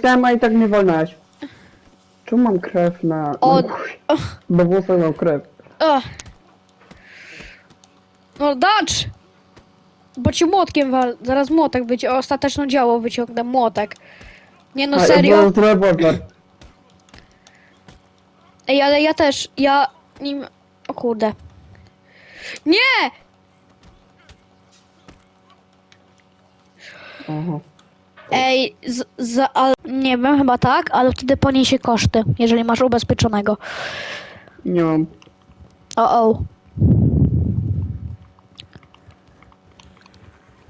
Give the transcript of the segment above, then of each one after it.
kliknąłem, a i tak mnie wolnałeś. Czemu mam krew na... O- na Bo włosy mam krew. No dacz! Bo ci młotkiem wal... Zaraz młotek będzie, ostateczne działo wyciągnę, młotek. Nie no, serio? Ej, ale ja też, ja nim... O kurde. Nie! Aha. Ej, z, za, al, nie wiem, chyba tak, ale wtedy poniesie koszty, jeżeli masz ubezpieczonego. Nie mam. O, o.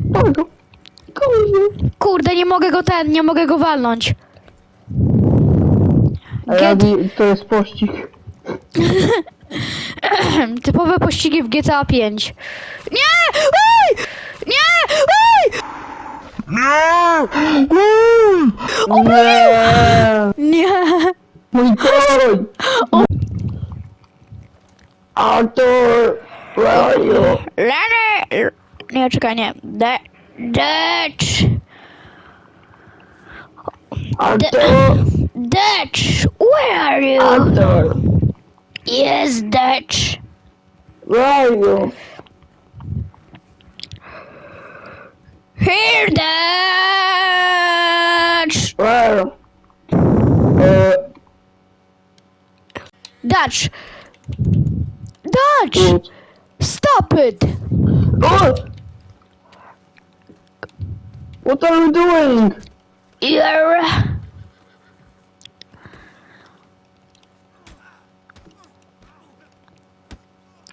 Dawaj go. Komuś Kurde, nie mogę go ten, nie mogę go walnąć. A ja Get- to jest pościg. Typowe pościgi w GTA 5. Nie! Ej! Nie! Ej! Nie! Nie! Mój koń! Artur! Where are you? Lenny! Nie, czekaj, nie. De... Dutch! Artur! Dutch! Where are you? Artur! Yes, Dutch! Where are you? Here, Dutch! Where? Uh, Dutch! Dutch! Stop it! Oh! What are you doing? You're...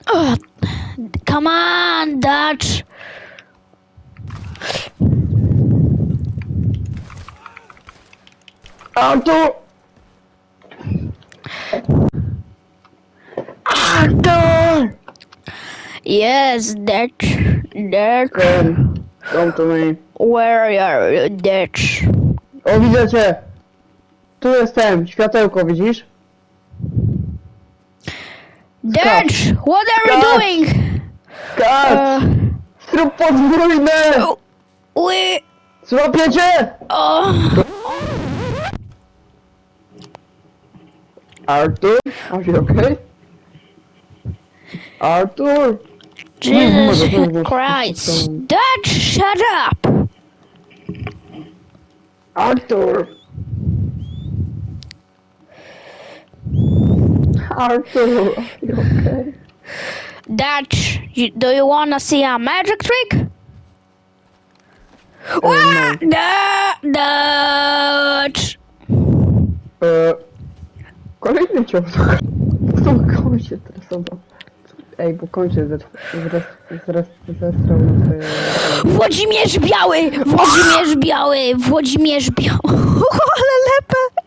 Ugh. Come on, Dutch! Artur! Artur! Yes, Dutch. Dutch. Come, come to me. Where are you, Dutch? O, widzę cię! Tu jestem, światełko, widzisz? Dutch, what are you Skacz. doing? Skacz! Uh, Zrób podwójne! we... Złapiecie! Oh, Artur? Are you okay? Artur! Jesus Nie, nie mogę, Christ. Dutch, shut up! Artur! Artur, are you okay? Dutch, you, do you wanna see a magic trick? Uh, Wah! Du- Dutch! E, kolejny cios. Co koń się? Ej, bo koń się zes- zres- zres- na swoje... Włodzimierz Biały! Włodzimierz Biały! Włodzimierz Biały! Ale lepę!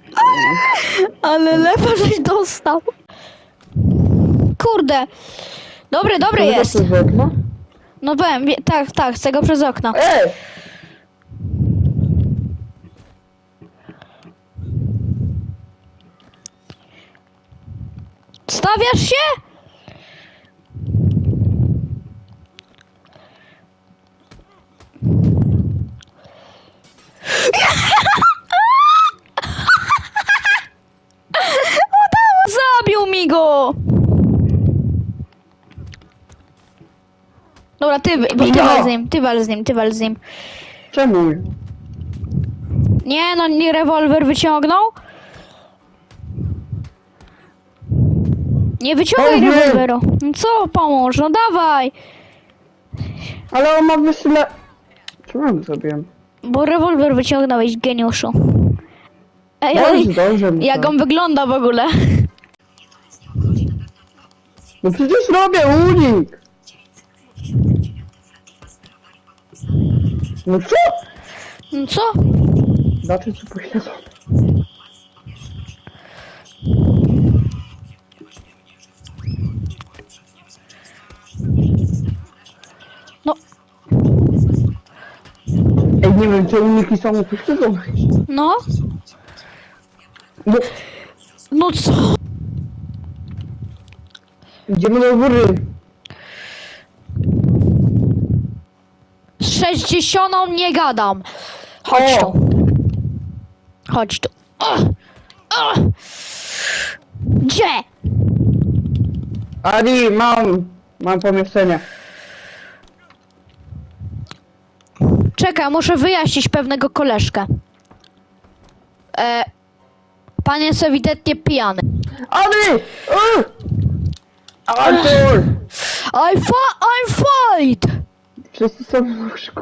Ale lepę żeś dostał! Kurde! Dobry, dobry Kolega jest! No powiem, wie- tak, tak, z tego przez okno. Ej! Stawiasz się? Udało, zabił mi go! Dobra, ty, bo ty wal z nim, ty wal z nim, ty wal z nim. Czemu? Nie, no nie rewolwer wyciągnął? Nie wyciągaj rewolweru. No co, pomóż, no dawaj. Ale on ma wysyle... Czemu ja to zrobiłem? Bo rewolwer wyciągnąłeś, geniuszu. Ej, ej, Dobrze, dobrze. jak on wygląda w ogóle? No przecież robię unik! No co? No co? Znaczy co pośledzą? Nie wiem, czy uniki są upośledzone. no, No, no co? idziemy do góry. Z sześćdziesiątą nie gadam. Chodź O! tu. Chodź tu. O! O! Gdzie? Adi, mam, mam pomieszczenie. Czekaj, muszę wyjaśnić pewnego koleżkę. E, pan jest ewidentnie pijany. Adi! Uh! I fa- I'm fight! Wszyscy są w łóżku.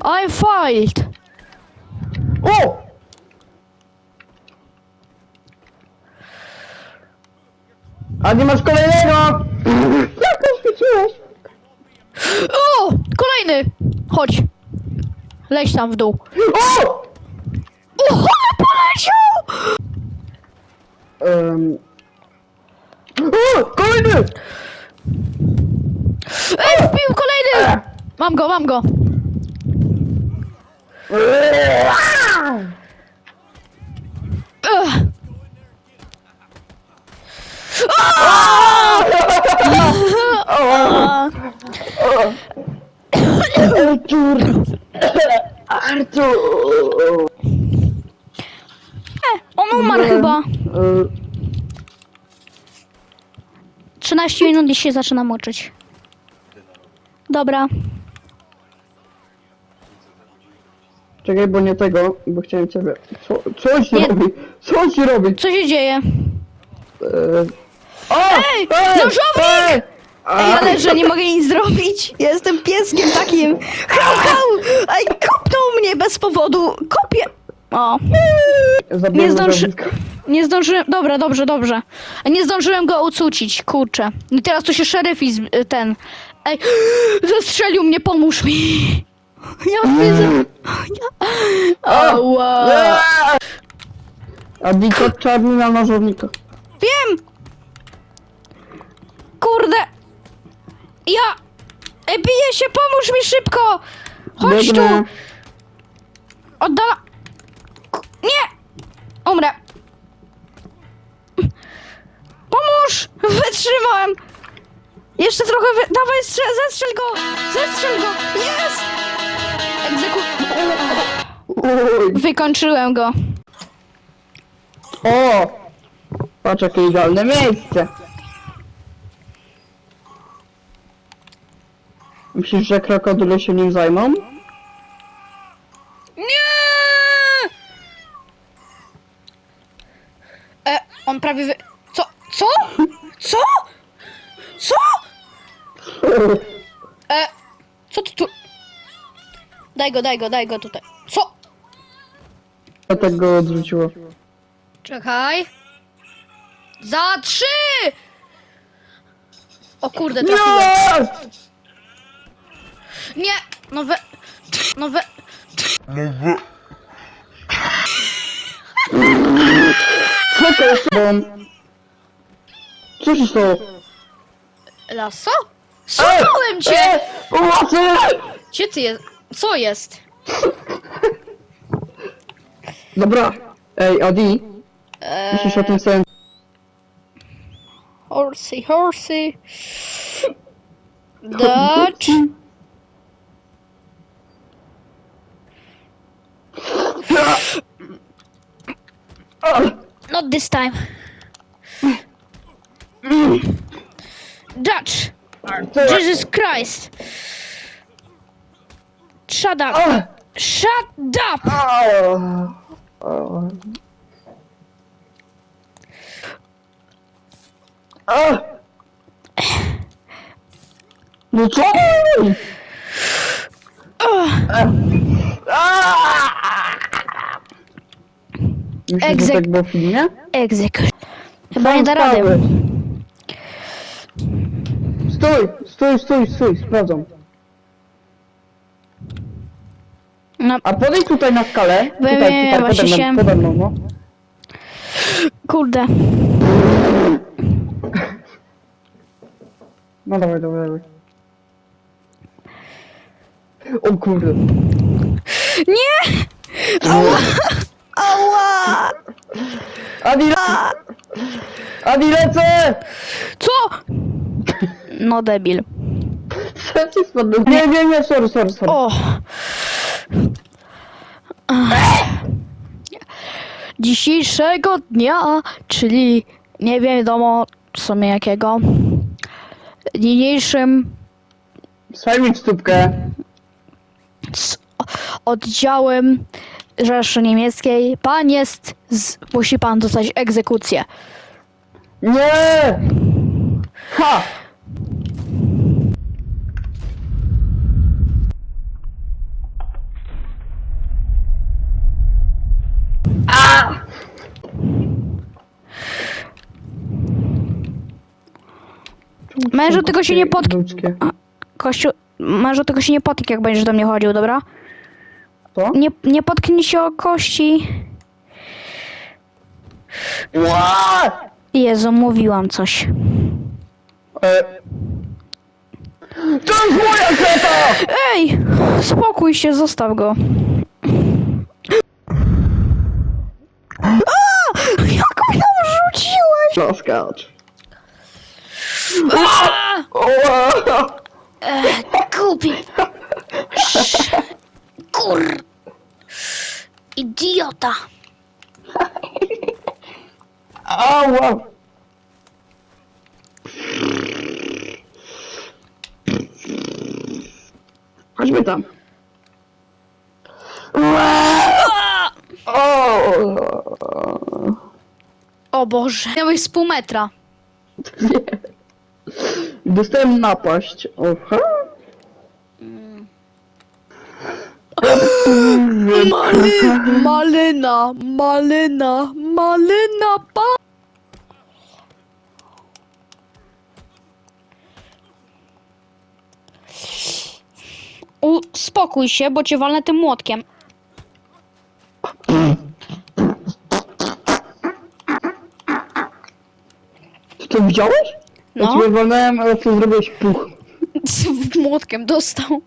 I'm fight! O! Adi, masz kolejnego! Jak to świeciłeś? O! Kolejny! Chodź. Leź tam w dół. O! O, ale poleciał! Um. O! Kolejny! Ej, wbił kolejny! Mam go, mam go. Ugh. A! Artur! Artur! E, on umarł chyba. E, 13 minut i się zaczyna moczyć. Dobra. Czekaj, bo nie tego, bo chciałem ciebie. Co, co ci Nie. robi? Co ci robi? Co się dzieje? E, o! Ej, nożownik! Ej! Ej, ale że nie mogę nic zrobić. Jestem pieskiem takim. Hał, hał! Ej, kopnął mnie bez powodu. Kopię. O, Zabiłem Nie zdąży- nie zdążyłem. Dobra, dobrze, dobrze. Nie zdążyłem go ucucić, kurczę. I teraz tu się szeryf i z- ten. Ej, zastrzelił mnie, pomóż mi. Ja widzę. Ała. A Diko czarny na nożownika. Wiem! Kurde! Ja! Ej, biję się, pomóż mi szybko! Chodź tu! Oddala... K- Nie! Umrę. Pomóż! Wytrzymałem! Jeszcze trochę wy... Dawaj, strzel, zestrzel go! Zestrzel go! Jest! Egzeku... Uj. Wykończyłem go. O! Patrz jakie idealne miejsce. Myślisz, że krokodyle się nim zajmą? Nie! E, on prawie wy... Co? Co? Co? Co? E, co ty tu... Daj go, daj go, daj go tutaj. Co? Ja tak go odrzuciło. Czekaj. Za trzy! O kurde, trafiłem. Nie! Nie! No we... No we... Co to jest? Bom. Co się stało? Lasso? Słuchałem cię! Pomocy! Gdzie ty jest? Co jest? Dobra. Ej, Adi, myślisz o tym samym? Horsey, horsey. Dodge. Not this time. Dutch! Jesus Christ! Shut up! Shut up! Oh. Oh. Oh. What's Oh. Ah! Myślisz, że Egzek- tak było w filmie? Execute. Chyba nie da rady. Stój, stój, stój, stój, sprawdzam. No, A podejdź tutaj na skalę. Wiem, Tutaj, wiem, tutaj, właśnie pode się- mną, pode mną, no. kurde. No dawaj, dawaj, dawaj. O kurde. Nie! Adi, le... Adi lecę! Co? No debil. Co ci spadło? Nie, nie, nie, sorry, sorry, sorry. O! Dzisiejszego dnia, czyli nie wiadomo w sumie jakiego. Niniejszym Sprawdź stópkę. z oddziałem Rzeszy Niemieckiej. Pan jest, z, musi pan dostać egzekucję. Nie! Ha! Mężu, tylko się nie. Ludzkie. Kościół, mężu, tylko się nie potknij, jak będziesz do mnie chodził, dobra? Co? Nie, nie potknij się o kości. Ła! Jezu, mówiłam coś. E... To jest moja kreta! Ej! Spokój się, zostaw go. A! Jak tam rzuciłeś? No skacz. A! Ła! Ech, Głupi. Kur. Idiota. Ała! Chodźmy tam. O! O Boże. Miałeś z pół metra. Nie. Dostałem napaść. Oha. Maly, malyna, malyna, malyna, pa. Uspokój się, bo cię walnę tym młotkiem. Ty to widziałeś? Ja No, ciebie ale co zrobiłeś? Puch. z młotkiem dostał.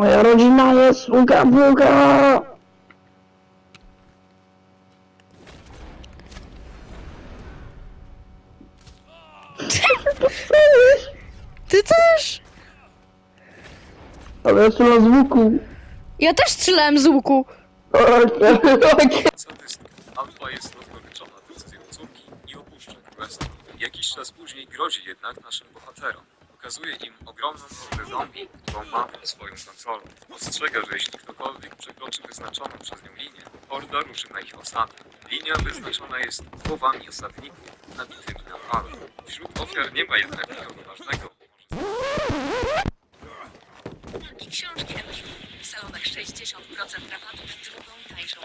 Moja rodzina jest uga buga. Ty też? Ale ja strzelam z łuku. Ja też strzelałem z łuku. Okej. Sadystyk. Alfa jest rozgoryczona decyzją córki i opuszcza królestwo. Jakiś czas później grozi jednak naszym bohaterom. Pokazuje im ogromną hordę zombie, którą ma pod swoją kontrolą. Ostrzega, że jeśli ktokolwiek przekroczy wyznaczoną przez nią linię, horda ruszy na ich ostatnią. Linia wyznaczona jest głowami osadników nabitymi na pal. Wśród ofiar nie ma jednak nikogo ważnego. Książki w salonach 60% rabatów drugą tańszą